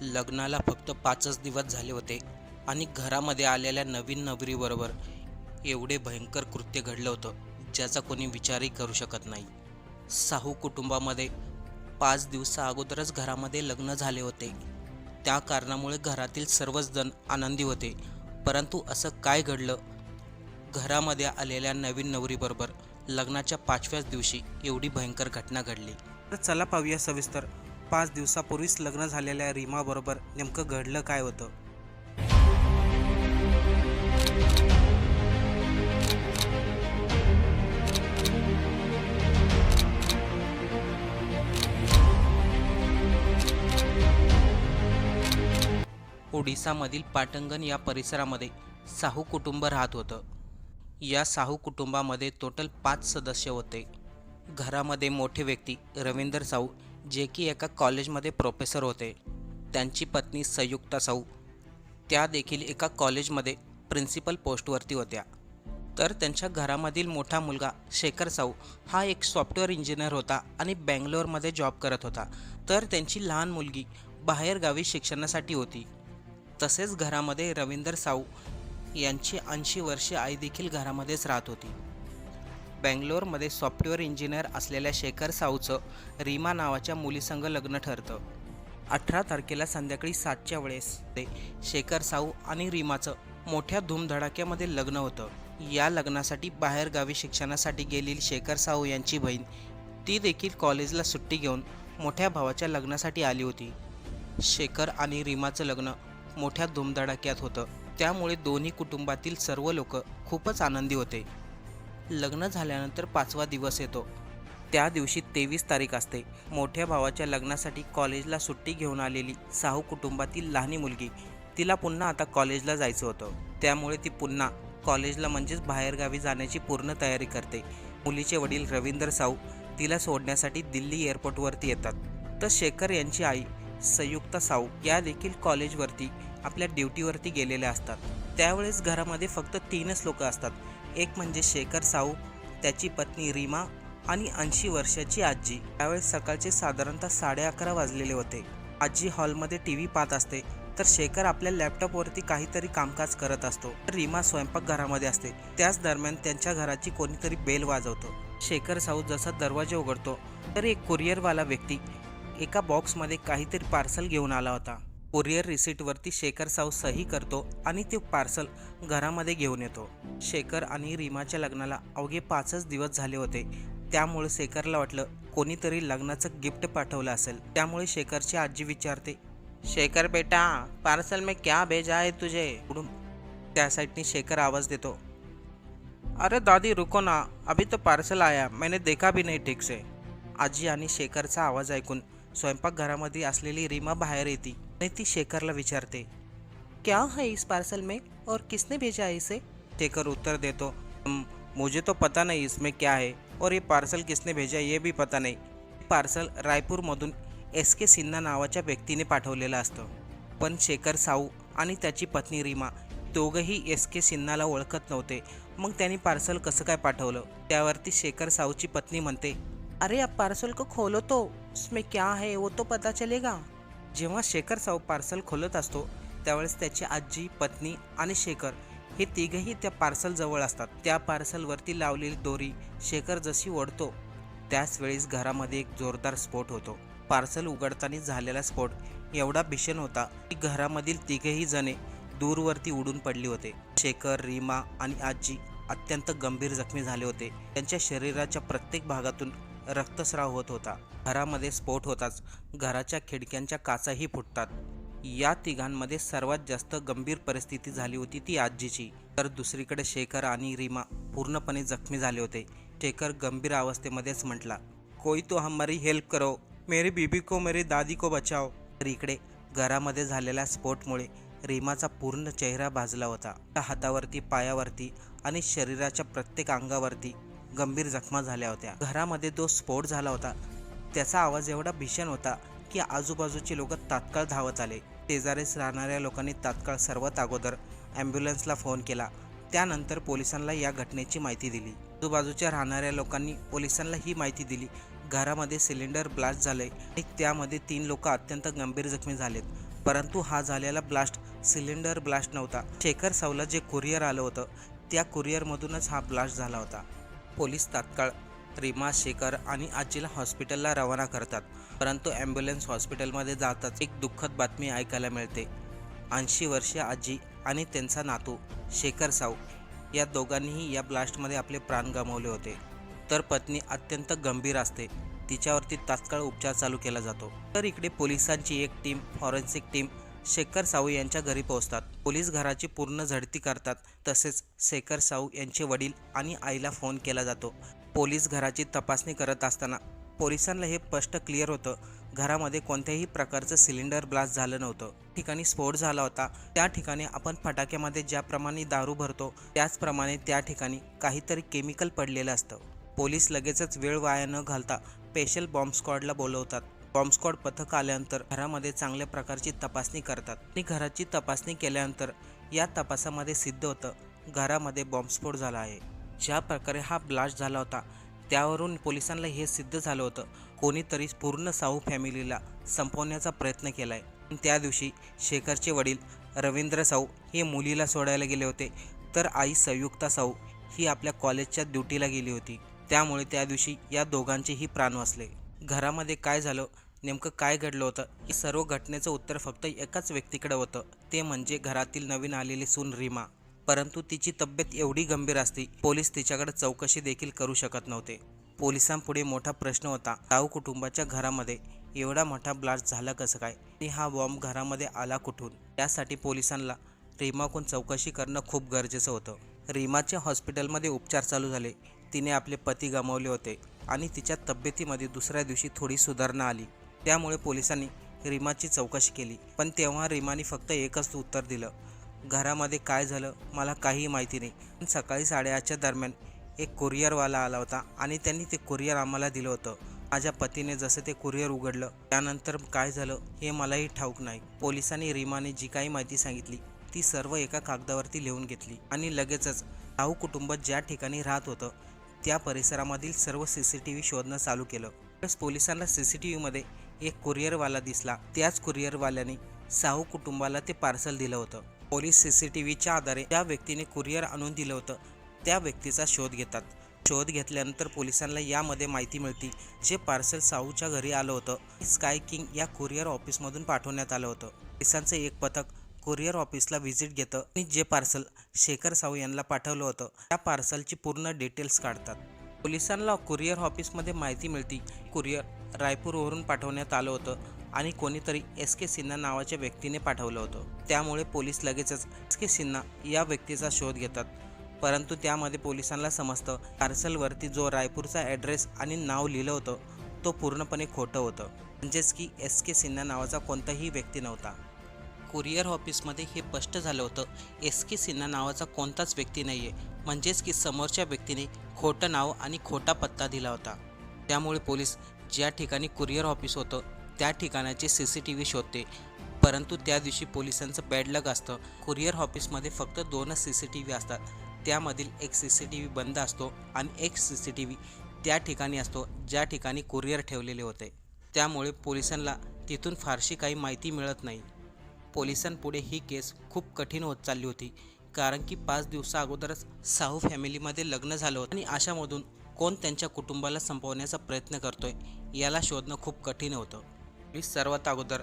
लग्नाला फक्त पाचच दिवस झाले होते आणि घरामध्ये आलेल्या नवीन नवरीबरोबर एवढे भयंकर कृत्य घडलं होतं ज्याचा कोणी विचारही करू शकत नाही. साहू कुटुंबामध्ये पाच दिवसा अगोदरच घरामध्ये लग्न झाले होते. त्या कारणामुळे घरातील सर्वच जण आनंदी होते. परंतु असं काय घडलं? घरामध्ये आलेल्या नवीन नवरीबरोबर लग्नाच्या पाचव्याच दिवशी एवढी भयंकर घटना घडली. तर चला पाहूया सविस्तर. पाच दिवसापूर्वीच लग्न झालेल्या रीमाबरोबर नेमकं घडलं काय होतं? ओडिसामधील पाटंगण या परिसरामध्ये साहू कुटुंब राहत होतं. या साहू कुटुंबामध्ये टोटल पाच सदस्य होते. घरामध्ये मोठे व्यक्ती रवींद्र साहू जे की एका कॉलेजमध्ये प्रोफेसर होते. त्यांची पत्नी संयुक्ता साऊ त्या देखील एका कॉलेजमध्ये प्रिन्सिपल पोस्टवरती होत्या. तर त्यांच्या घरामधील मोठा मुलगा शेखर साऊ हा एक सॉफ्टवेअर इंजिनियर होता आणि बँगलोरमध्ये जॉब करत होता. तर त्यांची लहान मुलगी बाहेरगावी शिक्षणासाठी होती. तसेच घरामध्ये रवींदर साऊ यांची ऐंशी वर्षे आई देखील घरामध्येच राहत होती. बँगलोरमध्ये सॉफ्टवेअर इंजिनियर असलेल्या शेखर साऊचं रीमा नावाच्या मुलीसंग लग्न ठरतं. अठरा तारखेला संध्याकाळी सातच्या वेळेस ते शेखर साऊ आणि रीमाचं मोठ्या धूमधडाक्यामध्ये लग्न होतं. या लग्नासाठी बाहेरगावी शिक्षणासाठी गेलेली शेखर साऊ यांची बहीण ती देखील कॉलेजला सुट्टी घेऊन मोठ्या भावाच्या लग्नासाठी आली होती. शेखर आणि रीमाचं लग्न मोठ्या धुमधडाक्यात होतं. त्यामुळे दोन्ही कुटुंबातील सर्व लोक खूपच आनंदी होते. लग्न झाल्यानंतर पाचवा दिवस येतो. त्या दिवशी तेवीस तारीख असते. मोठ्या भावाच्या लग्नासाठी कॉलेजला सुट्टी घेऊन आलेली साहू कुटुंबातील लहानी मुलगी तिला पुन्हा आता कॉलेजला जायचं होतं. त्यामुळे ती पुन्हा कॉलेजला म्हणजेच बाहेरगावी जाण्याची पूर्ण तयारी करते. मुलीचे वडील रवींद्र साऊ तिला सोडण्यासाठी दिल्ली एअरपोर्टवरती येतात. तर शेखर यांची आई संयुक्ता साऊ या देखील कॉलेजवरती आपल्या ड्युटीवरती गेलेल्या असतात. त्यावेळेस घरामध्ये फक्त तीनच लोक असतात. एक म्हणजे शेखर साऊ त्याची पत्नी रीमा आणि ऐंशी वर्षाची आजी. त्यावेळेस सकाळचे साधारणतः साडे अकरा वाजलेले होते. आजी हॉलमध्ये टी व्ही पाहत असते तर शेखर आपल्या लॅपटॉपवरती काहीतरी कामकाज करत असतो. तर रीमा स्वयंपाकघरामध्ये असते. त्याच दरम्यान त्यांच्या घराची कोणीतरी बेल वाजवतो. शेखर साऊ जसा दरवाजा उघडतो तर एक कुरिअरवाला व्यक्ती एका बॉक्समध्ये काहीतरी पार्सल घेऊन आला होता. कुरिअर रिसिटवरती शेखर साऊ सही करतो आणि ते पार्सल घरामध्ये घेऊन येतो. शेखर आणि रीमाच्या लग्नाला अवघे पाचच दिवस झाले होते. त्यामुळे शेखरला वाटलं कोणीतरी लग्नाचं गिफ्ट पाठवलं असेल. त्यामुळे शेखरची आजी विचारते शेखर बेटा पार्सल में क्या भेजा है तुझे? पुढून त्या साईडनी शेखर आवाज देतो अरे दादी रुको ना. अभी तो पार्सल आया. मैंने देखा भी नाही ठीक से. आजी आणि शेखरचा आवाज ऐकून स्वयंपाकघरामध्ये असलेली रीमा बाहेर येते. आणि ती शेखरला विचारते क्या है इस पार्सल में और किसने भेजा है इसे? शेखर उत्तर देतो मुझे तो पता नहीं इसमें क्या है और ये पार्सल किसने भेजा ये भी पता नहीं। पार्सल रायपूरमधून एस के सिन्हा नावाच्या व्यक्तीने पाठवलेलं असतं. पण शेखर साऊ आणि त्याची पत्नी रीमा दोघंही एस के सिन्हाला ओळखत नव्हते. मग त्यांनी पार्सल कसं काय पाठवलं? त्यावरती शेखर साऊची पत्नी म्हणते अरे आप पार्सल को खोलो तो. उसमें क्या है वो तो पता चलेगा. जेव्हा शेखर साऊ पार्सल खोलत असतो त्यावेळेस त्याची आजी पत्नी आणि शेखर हे तिघही त्या पार्सलजवळ असतात. त्या पार्सलवरती लावलेली दोरी शेखर जशी ओढतो त्याच वेळेस घरामध्ये एक जोरदार स्फोट होतो. पार्सल उघडताना झालेला स्फोट एवढा भीषण होता की घरामधील तिघेही जणे दूरवरती उडून पडली होते. शेखर रीमा आणि आजी अत्यंत गंभीर जखमी झाले होते. त्यांच्या शरीराच्या प्रत्येक भागातून रक्तस्राव होत होता. घरामध्ये स्फोट होताच. घराच्या खिडक्यांच्या काचाही फुटतात. या तिघांमध्ये सर्वात जास्त गंभीर परिस्थिती झाली होती ती आजीची. तर दुसरीकडे शेखर आणि रीमा पूर्णपणे जखमी झाले होते. शेखर गंभीर अवस्थेमध्येच म्हटला कोई तो हमारी हेल्प करो. मेरी बीबी को मेरी दादी को बचाओ. तर इकडे घरामध्ये झालेल्या स्फोटमुळे रीमाचा पूर्ण चेहरा भाजला होता. त्या हातावरती पायावरती आणि शरीराच्या प्रत्येक अंगावरती गंभीर जखमा झाल्या होत्या. घरामध्ये जो स्फोट झाला होता. त्याचा आवाज एवढा भीषण होता की आजूबाजूचे लोक तात्काळ धावत आले. शेजारीस राहणाऱ्या लोकांनी तात्काळ सर्वात अगोदर ॲम्ब्युलन्सला फोन केला. त्यानंतर पोलिसांना या घटनेची माहिती दिली. आजूबाजूच्या राहणाऱ्या लोकांनी पोलिसांना ही माहिती दिली. घरामध्ये सिलेंडर ब्लास्ट झाले आणि त्यामध्ये तीन लोक अत्यंत गंभीर जखमी झालेत. परंतु हा झालेला ब्लास्ट सिलेंडर ब्लास्ट नव्हता. शेखर सावला जे कुरिअर आलं होतं त्या कुरिअरमधूनच हा ब्लास्ट झाला होता. पोलीस तात्काळ रीमा शेखर आणि आजीला हॉस्पिटलला रवाना करतात. परंतु ॲम्ब्युलन्स हॉस्पिटलमध्ये जाताच एक दुःखद बातमी ऐकायला मिळते. ऐंशी वर्षीय आजी आणि त्यांचा नातू शेखर साऊ या दोघांनीही या ब्लास्टमध्ये आपले प्राण गमावले होते. तर पत्नी अत्यंत गंभीर असते. तिच्यावरती तात्काळ उपचार चालू केला जातो. तर इकडे पोलिसांची एक टीम फॉरेन्सिक टीम शेखर साऊ यांच्या घरी पोहोचतात. पोलीस घराची पूर्ण झडती करतात. तसेच शेखर साऊ यांचे वडील आणि आईला फोन केला जातो. पोलीस घराची तपासणी करत असताना पोलिसांना हे स्पष्ट क्लिअर होतं. घरामध्ये कोणत्याही प्रकारचं सिलेंडर ब्लास्ट झालं नव्हतं. ठिकाणी स्फोट झाला होता. त्या ठिकाणी आपण फटाक्यामध्ये ज्याप्रमाणे दारू भरतो त्याचप्रमाणे त्या ठिकाणी काहीतरी केमिकल पडलेलं असतं. पोलीस लगेचच वेळ वाया न घालता स्पेशल बॉम्ब स्क्वॉडला बोलवतात. बॉम्बस्कॉड पथक आल्यानंतर घरामध्ये चांगल्या प्रकारची तपासणी करतात. आणि घराची तपासणी केल्यानंतर या तपासामध्ये सिद्ध होतं घरामध्ये बॉम्बस्फोट झाला आहे. ज्या प्रकारे हा ब्लास्ट झाला होता त्यावरून पोलिसांना हे सिद्ध झालं होतं. कोणीतरी पूर्ण साऊ फॅमिलीला संपवण्याचा प्रयत्न केला आहे त्या दिवशी शेखरचे वडील रवींद्र साऊ हे मुलीला सोडायला गेले होते. तर आई संयुक्ता साऊ ही आपल्या कॉलेजच्या ड्युटीला गेली होती. त्यामुळे त्या दिवशी या दोघांचेही प्राण वाचले. घरामध्ये काय झालं नेमकं काय घडलं होतं? हे सर्व घटनेचं उत्तर फक्त एकाच व्यक्तीकडे होतं. ते म्हणजे घरातील नवीन आलेली सून रीमा. परंतु तिची तब्येत एवढी गंभीर असती पोलीस तिच्याकडे चौकशी देखील करू शकत नव्हते. पोलिसांपुढे मोठा प्रश्न होता साऊ कुटुंबाच्या घरामध्ये एवढा मोठा ब्लास्ट झाला कसं काय? आणि हा बॉम्ब घरामध्ये आला कुठून? त्यासाठी पोलिसांना रीमाकून चौकशी करणं खूप गरजेचं होतं. रीमाच्या हॉस्पिटलमध्ये उपचार चालू झाले. तिने आपले पती गमावले होते आणि तिच्या तब्येतीमध्ये दुसऱ्या दिवशी थोडी सुधारणा आली. त्यामुळे पोलिसांनी रीमाची चौकशी केली. पण तेव्हा रीमाने फक्त एकच उत्तर दिलं. घरामध्ये काय झालं मला काहीही माहिती नाही पण सकाळी साडेआठच्या दरम्यान एक कुरिअरवाला आला होता आणि त्यांनी ते कुरिअर आम्हाला दिलं होतं. माझ्या पतीने जसं ते कुरिअर उघडलं त्यानंतर काय झालं हे मलाही ठाऊक नाही. पोलिसांनी रीमाने जी काही माहिती सांगितली ती सर्व एका कागदावरती लिहून घेतली आणि लगेचच राहू कुटुंब ज्या ठिकाणी राहत होतं त्या परिसरामधील सर्व सी सी टी व्ही शोधणं चालू केलं. पोलिसांना सी सी टी व्हीमध्ये एक कुरिअरवाला दिसला. त्याच कुरिअरवाल्याने साहू कुटुंबाला ते पार्सल दिलं होतं. पोलीस सी सी टी व्हीच्या आधारे त्या व्यक्तीने कुरिअर आणून दिलं होतं. त्या व्यक्तीचा शोध घेतात. शोध घेतल्यानंतर पोलिसांना यामध्ये माहिती मिळते जे पार्सल साहूच्या घरी आलं होतं. स्काय किंग या कुरिअर ऑफिसमधून पाठवण्यात आलं होतं. पोलिसांचं एक पथक कुरिअर ऑफिसला व्हिजिट घेतं आणि जे पार्सल शेखर साहू यांना पाठवलं होतं त्या पार्सलची पूर्ण डिटेल्स काढतात. पोलिसांना कुरिअर ऑफिसमध्ये माहिती मिळते कुरिअर रायपूरवरून पाठवण्यात आलं होतं आणि कोणीतरी एस के सिन्हा नावाच्या व्यक्तीने पाठवलं होतं. त्यामुळे पोलीस लगेचच एस के सिन्हा या व्यक्तीचा शोध घेतात. परंतु त्यामध्ये पोलिसांना समजतं पार्सलवरती जो रायपूरचा ॲड्रेस आणि नाव लिहिलं होतं तो पूर्णपणे खोटं होतं. म्हणजेच की एस के सिन्हा नावाचा कोणताही व्यक्ती नव्हता. कुरिअर ऑफिसमध्ये हे स्पष्ट झालं होतं एस के सिन्हा नावाचा कोणताच व्यक्ती नाही आहे म्हणजेच की समोरच्या व्यक्तीने खोटं नाव आणि खोटा पत्ता दिला होता. त्यामुळे पोलीस ज्या ठिकाणी कुरिअर ऑफिस होतं त्या ठिकाणाचे सी सी टी व्ही शोधते. परंतु त्या दिवशी पोलिसांचं बॅडलक असतं. कुरिअर ऑफिसमध्ये फक्त दोनच सी सी टी व्ही असतात. त्यामधील एक सी सी टी व्ही बंद असतो आणि एक सी सी टी व्ही त्या ठिकाणी असतो ज्या ठिकाणी कुरिअर ठेवलेले होते. त्यामुळे पोलिसांना तिथून फारशी काही माहिती मिळत नाही. पोलिसांपुढे ही केस खूप कठीण होत चालली होती. कारण की पाच दिवसा अगोदरच साहू फॅमिलीमध्ये लग्न झालं होतं. आणि अशामधून कोण त्यांच्या कुटुंबाला संपवण्याचा प्रयत्न करतोय याला शोधणं खूप कठीण होतं. मी सर्वात अगोदर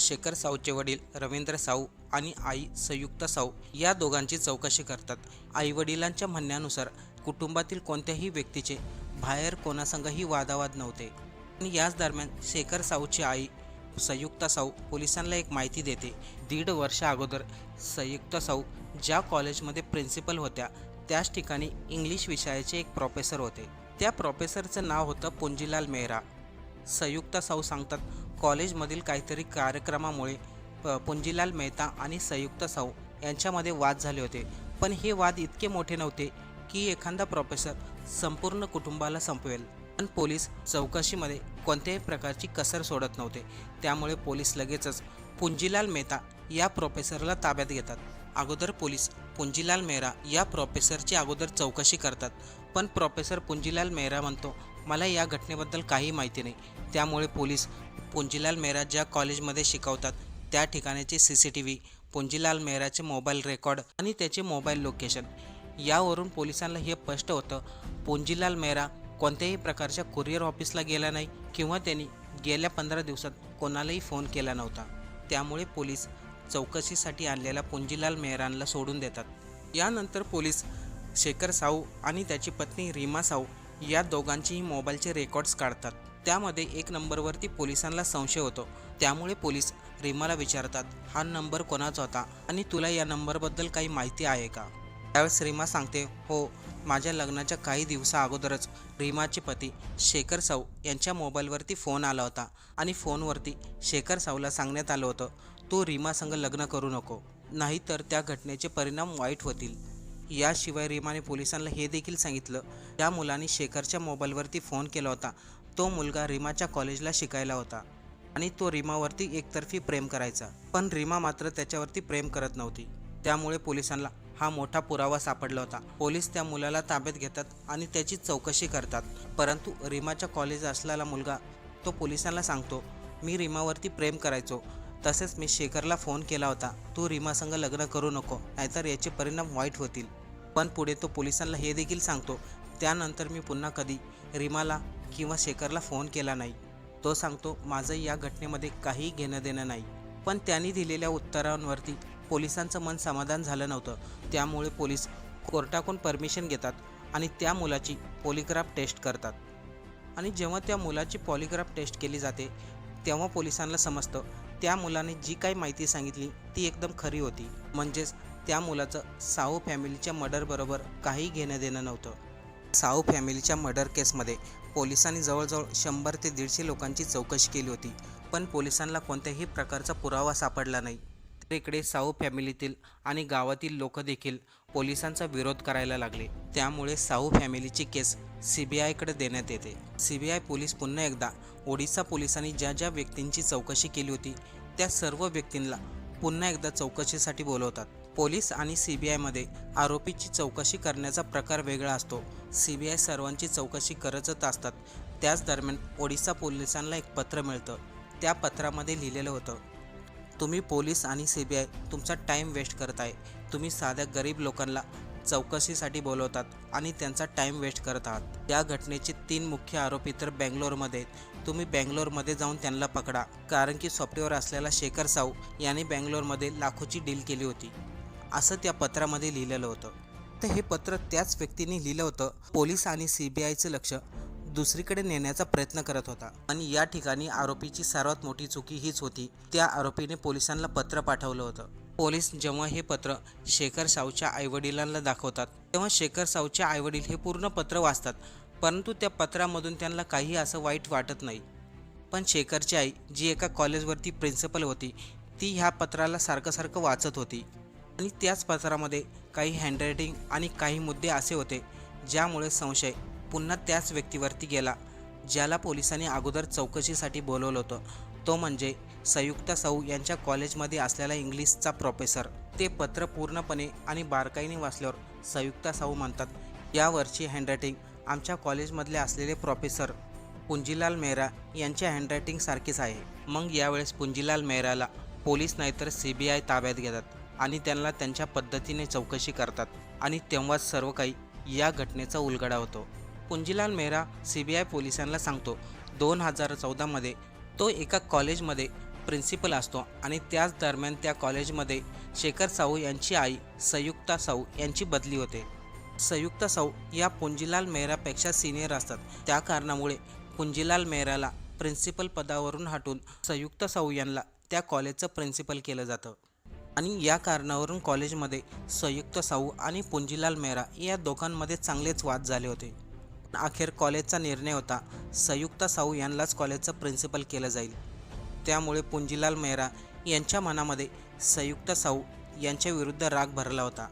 शेखर साऊचे वडील रवींद्र साऊ आणि आई संयुक्ता साऊ या दोघांची चौकशी करतात. आईवडिलांच्या म्हणण्यानुसार कुटुंबातील कोणत्याही व्यक्तीचे बाहेर कोणासंगही वादावाद नव्हते. आणि याच दरम्यान शेखर साऊची आई संयुक्ता साऊ पोलिसांना एक माहिती देते. दीड वर्ष अगोदर संयुक्ता साऊ ज्या कॉलेजमध्ये प्रिन्सिपल होत्या त्याच ठिकाणी इंग्लिश विषयाचे एक प्रोफेसर होते. त्या प्रोफेसरचं नाव होतं पुंजीलाल मेहरा. संयुक्ता साऊ सांगतात कॉलेजमधील काहीतरी कार्यक्रमामुळे प- पुंजीलाल मेहता आणि संयुक्त साऊ यांच्यामध्ये वाद झाले होते. पण हे वाद इतके मोठे नव्हते की एखादा प्रोफेसर संपूर्ण कुटुंबाला संपवेल. पण पोलीस चौकशीमध्ये कोणत्याही प्रकारची कसर सोडत नव्हते. त्यामुळे पोलीस लगेचच पुंजीलाल मेहता या प्रोफेसरला ताब्यात घेतात. अगोदर पोलीस पुंजीलाल मेहरा या प्रोफेसरची अगोदर चौकशी करतात. पण प्रोफेसर पुंजीलाल मेहरा म्हणतो मला या घटनेबद्दल काही माहिती नाही. त्यामुळे पोलीस पुंजीलाल मेहरा ज्या कॉलेजमध्ये शिकवतात त्या ठिकाणाचे C C T V Punjilal मेहराचे mobile record आणि त्याचे मोबाईल लोकेशन. यावरून पोलिसांना हे स्पष्ट होतं पुंजीलाल मेहरा कोणत्याही प्रकारच्या कुरिअर ऑफिसला गेला नाही किंवा त्यांनी गेल्या पंधरा दिवसात कोणालाही फोन केला नव्हता. त्यामुळे पोलीस चौकशीसाठी आणलेल्या पुंजीलाल मेहरानला सोडून देतात. यानंतर पोलीस शेखर साऊ आणि त्याची पत्नी रीमा साऊ या दोघांचेही मोबाईलचे रेकॉर्ड्स काढतात. त्यामध्ये एक नंबरवरती पोलिसांना संशय होतो. त्यामुळे पोलीस रीमाला विचारतात हा नंबर कोणाचा होता आणि तुला या नंबरबद्दल काही माहिती आहे का? त्यावेळेस रीमा सांगते हो माझ्या लग्नाच्या काही दिवसा अगोदरच रीमाचे पती शेखर साऊ यांच्या मोबाईलवरती फोन आला होता आणि फोनवरती शेखर साऊला सांगण्यात आलं होतं. तू रीमा संग लग्न करू नको नाहीतर त्या घटनेचे परिणाम वाईट होतील. याशिवाय रीमाने पोलिसांना हे देखील सांगितलं त्या मुलाने शेखरच्या मोबाईलवरती फोन केला होता. तो मुलगा रीमाच्या कॉलेजला शिकायला होता आणि तो रीमावरती एकतर्फी प्रेम करायचा. पण रीमा मात्र त्याच्यावरती प्रेम करत नव्हती. त्यामुळे पोलिसांना हा मोठा पुरावा सापडला होता. पोलीस त्या मुलाला ताब्यात घेतात आणि त्याची चौकशी करतात. परंतु रीमाच्या कॉलेज असलेला मुलगा तो पोलिसांना सांगतो मी रीमावरती प्रेम करायचो तसेच मी शेखरला फोन केला होता. तू रीमासंग लग्न करू नको नाहीतर याचे परिणाम वाईट होतील. पण पुढे तो पोलिसांना हे देखील सांगतो. त्यानंतर मी पुन्हा कधी रीमाला किंवा शेखरला फोन केला नाही. तो सांगतो माझं या घटनेमध्ये काही घेणं देणं नाही. पण त्यांनी दिलेल्या उत्तरांवरती पोलिसांचं मन समाधान झालं नव्हतं. त्यामुळे पोलीस कोर्टाकडून परमिशन घेतात आणि त्या मुलाची पॉलिग्राफ टेस्ट करतात. आणि जेव्हा त्या मुलाची पॉलिग्राफ टेस्ट केली जाते तेव्हा पोलिसांना समजतं त्या मुलाने जी काही माहिती सांगितली ती एकदम खरी होती. म्हणजेच त्या मुलाचं साऊ फॅमिलीच्या मर्डरबरोबर काही घेणं देणं नव्हतं. साऊ फॅमिलीच्या मर्डर केसमध्ये पोलिसांनी जवळजवळ शंभर ते दीडशे लोकांची चौकशी केली होती पण पोलिसांना कोणत्याही प्रकारचा पुरावा सापडला नाही. इकडे साऊ फॅमिलीतील आणि गावातील लोक देखील पोलिसांचा विरोध करायला लागले. त्यामुळे साऊ फॅमिलीची केस सी बी आयकडे देण्यात येते. सी बी आय पोलीस पुन्हा एकदा ओडिसा पोलिसांनी ज्या ज्या व्यक्तींची चौकशी केली होती त्या सर्व व्यक्तींना पुन्हा एकदा चौकशीसाठी बोलवतात. पोलीस आणि सी बी आयमध्ये आरोपीची चौकशी करण्याचा प्रकार वेगळा असतो. सी बी आय सर्वांची चौकशी करतच असतात. त्याच दरम्यान ओडिसा पोलिसांना एक पत्र मिळतं. त्या पत्रामध्ये लिहिलेलं होतं तुम्ही पोलीस आणि सी बी आय तुमचा टाईम वेस्ट करताय. तुम्ही साध्या गरीब लोकांना चौकशीसाठी बोलवतात आणि त्यांचा टाईम वेस्ट करत आहात. या घटनेचे तीन मुख्य आरोपी तर बँगलोरमध्ये तुम्ही बँगलोरमध्ये जाऊन त्यांना पकडा. कारण की सॉफ्टवेअर असलेला शेखर साऊ याने बँगलोरमध्ये लाखोची डील केली होती. असं त्या पत्रामध्ये लिहिलेलं होतं. तर हे पत्र त्याच व्यक्तीने लिहिलं होतं. पोलीस आणि सी बी आयचं लक्ष दुसरीकडे नेण्याचा प्रयत्न करत होता. आणि या ठिकाणी आरोपीची सर्वात मोठी चुकी हीच होती. त्या आरोपीने पोलिसांना पत्र पाठवलं होतं. पोलीस जेव्हा हे पत्र शेखर साऊच्या आईवडिलांना दाखवतात तेव्हा शेखर साऊचे आईवडील हे पूर्ण पत्र वाचतात परंतु त्या पत्रामधून त्यांना काही असं वाईट वाटत नाही. पण शेखरची आई जी एका कॉलेजवरती प्रिन्सिपल होती ती ह्या पत्राला सारखं सारखं वाचत होती. आणि त्याच पत्रामध्ये काही हँडरायटिंग आणि काही मुद्दे असे होते ज्यामुळे संशय पुन्हा त्याच व्यक्तीवरती गेला ज्याला पोलिसांनी अगोदर चौकशीसाठी बोलवलं होतं. तो म्हणजे संयुक्ता साऊ यांच्या कॉलेजमध्ये असलेला इंग्लिशचा प्रोफेसर ते पत्र पूर्णपणे आणि बारकाईने वाचल्यावर संयुक्ता साऊ म्हणतात यावरची हँडरायटिंग आमच्या कॉलेजमधले असलेले प्रोफेसर पुंजीलाल मेहरा यांच्या हँडरायटिंग सारखीच आहे. मग यावेळेस पुंजीलाल मेहराला पोलीस नाहीतर सी बी आय ताब्यात घेतात आणि त्यांना त्यांच्या पद्धतीने चौकशी करतात आणि तेव्हाच सर्व काही या घटनेचा उलगडा होतो. Punjilal Mehra C B I पोलिसांना सांगतो दोन हजार चौदामध्ये तो एका कॉलेजमध्ये प्रिन्सिपल असतो आणि त्याच दरम्यान त्या कॉलेजमध्ये शेखर साऊ यांची आई संयुक्ता साऊ यांची बदली होते. संयुक्त साऊ या पुंजीलाल मेहरापेक्षा सिनियर असतात. त्या कारणामुळे पुंजीलाल मेहराला प्रिन्सिपल पदावरून हटून संयुक्त साऊ यांना त्या कॉलेजचं प्रिन्सिपल केलं जातं. आणि या कारणावरून कॉलेजमध्ये संयुक्त साऊ आणि पुंजीलाल मेहरा या दोघांमध्ये चांगलेच वाद झाले होते. अखेर कॉलेजचा निर्णय होता. संयुक्ता साहू यांनाच कॉलेजचं प्रिन्सिपल केलं जाईल. त्यामुळे पुंजीलाल मेहरा यांच्या मनामध्ये संयुक्ता साऊ यांच्या विरुद्ध राग भरला होता.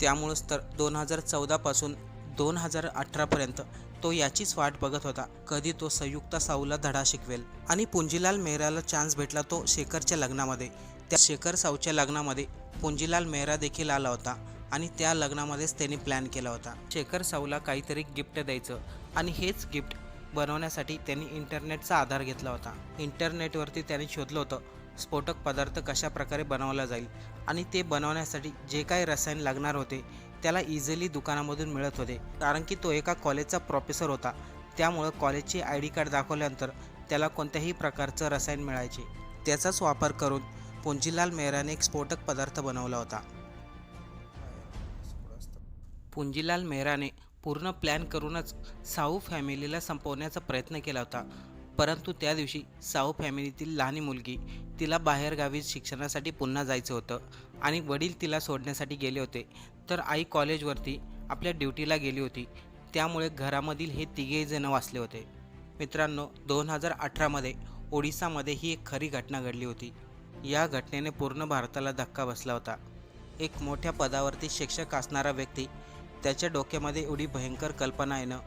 त्यामुळेच तर दोन हजार चौदापासून दोन हजार अठरापर्यंत तो याचीच वाट बघत होता. कधी तो संयुक्ता साऊला धडा शिकवेल. आणि पुंजीलाल मेहराला चान्स भेटला तो शेखरच्या लग्नामध्ये. त्या शेखर साऊच्या लग्नामध्ये पुंजीलाल मेहरा देखील आला होता. आणि त्या लग्नामध्येच त्यांनी प्लॅन केला होता. शेखर साऊला काहीतरी गिफ्ट द्यायचं आणि हेच गिफ्ट बनवण्यासाठी त्यांनी इंटरनेटचा आधार घेतला होता. इंटरनेटवरती त्यांनी शोधलं होतं स्फोटक पदार्थ कशा प्रकारे बनवला जाईल आणि ते बनवण्यासाठी जे काही रसायन लागणार होते त्याला इझिली दुकानामधून मिळत होते. कारण की तो एका कॉलेजचा प्रोफेसर होता. त्यामुळं कॉलेजची आय डी कार्ड दाखवल्यानंतर त्याला कोणत्याही प्रकारचं रसायन मिळायचे. त्याचाच वापर करून पुंजीलाल मेहराने एक स्फोटक पदार्थ बनवला होता. पुंजीलाल मेहराने पूर्ण प्लॅन करूनच साऊ फॅमिलीला संपवण्याचा प्रयत्न केला होता. परंतु त्या दिवशी साऊ फॅमिलीतील लहानी मुलगी तिला बाहेरगावी शिक्षणासाठी पुन्हा जायचं होतं आणि वडील तिला सोडण्यासाठी गेले होते. तर आई कॉलेजवरती आपल्या ड्युटीला गेली होती. त्यामुळे घरामधील हे तिघेही जण वाचले होते. मित्रांनो दोन हजार अठरामध्ये ओडिसामध्ये ही एक खरी घटना घडली होती. या घटनेने पूर्ण भारताला धक्का बसला होता. एक मोठ्या पदावरती शिक्षक असणारा व्यक्ती त्याच्या डोक्यामध्ये एवढी भयंकर कल्पना येणं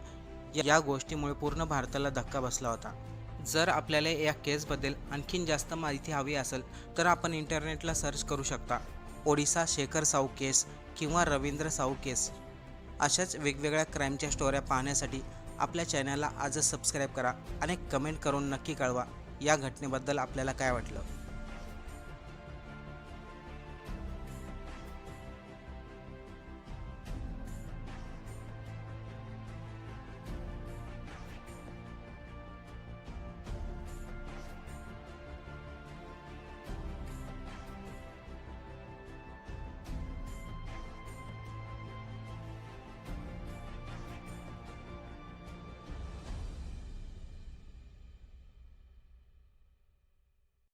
या- या गोष्टीमुळे पूर्ण भारताला धक्का बसला होता. जर आपल्याला या केसबद्दल आणखीन जास्त माहिती हवी असेल तर आपण इंटरनेटला सर्च करू शकता. ओडिसा शेखर साऊ केस किंवा रवींद्र साऊ केस. अशाच वेगवेगळ्या क्राईमच्या स्टोऱ्या पाहण्यासाठी आपल्या चॅनलला आजच सबस्क्राईब करा आणि कमेंट करून नक्की कळवा. या घटनेबद्दल आपल्याला काय वाटलं?